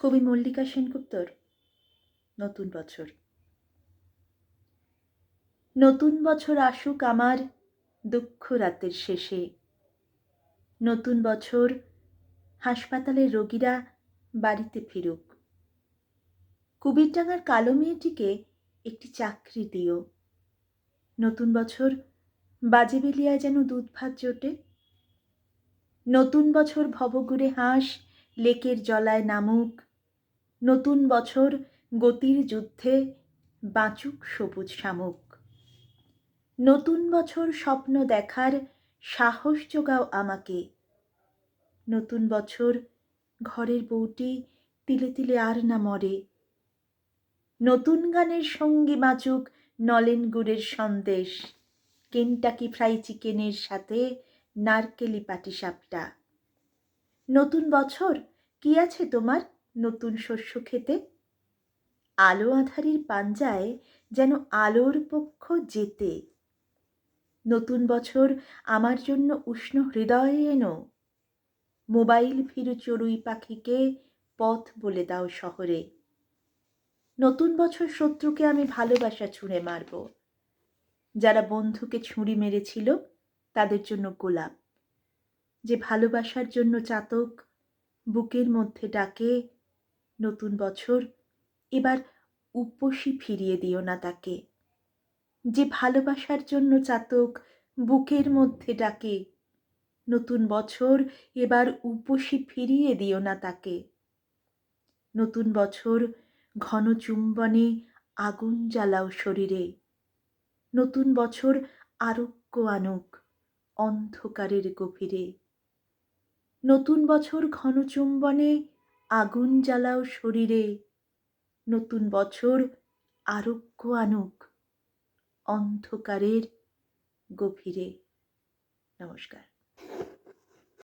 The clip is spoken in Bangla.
কবি মল্লিকা সেনগুপ্তর নতুন বছর। নতুন বছর আসুক আমার দুঃখ রাতের শেষে। নতুন বছর হাসপাতালের রোগীরা বাড়িতে ফিরুক। কুবিরডাঙ্গার কালো মেয়েটিকে একটি চাকরি দিও। নতুন বছর বাজে বেলিয়ায় যেন দুধ ভাত জোটে। নতুন বছর ভবঘুরে হাঁস লেকের জলায় নামুক। নতুন বছর গতির যুদ্ধে বাঁচুক সবুজ শামুক। নতুন বছর স্বপ্ন দেখার সাহস যোগাও আমাকে। নতুন বছর ঘরের বউটি তিলে তিলে আর না মরে। নতুন গানের সঙ্গী বাঁচুক নলেন গুড়ের সন্দেশ। কেনটাকি ফ্রাই চিকেনের সাথে নারকেলি পাটিসাপটা নতুন বছর কি আছে তোমার? নতুন শস্য খেতে। আলো আধারির পাঞ্জায় যেন আলোর পক্ষ যেতে। নতুন বছর আমার জন্য উষ্ণ হৃদয়ে এনো। মোবাইল ফিরু চড়ুই পাখিকে পথ বলে দাও শহরে। নতুন বছর শত্রুকে আমি ভালোবাসা ছুঁড়ে মারব। যারা বন্ধুকে ছুঁড়ি মেরেছিল, তাদের জন্য গোলাপ। যে ভালোবাসার জন্য চাতক বুকের মধ্যে ডাকে নতুন বছর, এবার উপসী ফিরিয়ে দিও না তাকে। যে ভালোবাসার জন্য চাতক বুকের মধ্যে ডাকে, নতুন বছর, এবার উপসী ফিরিয়ে দিও না তাকে। নতুন বছর, ঘন চুম্বনে আগুন জ্বালাও শরীরে। নতুন বছর, আরোগ্য আনুক অন্ধকারের গভীরে। নতুন বছর, ঘন চুম্বনে আগুন জ্বালাও শরীরে। নতুন বছর আরোগ্য আনুক অন্ধকারের গভীরে। নমস্কার।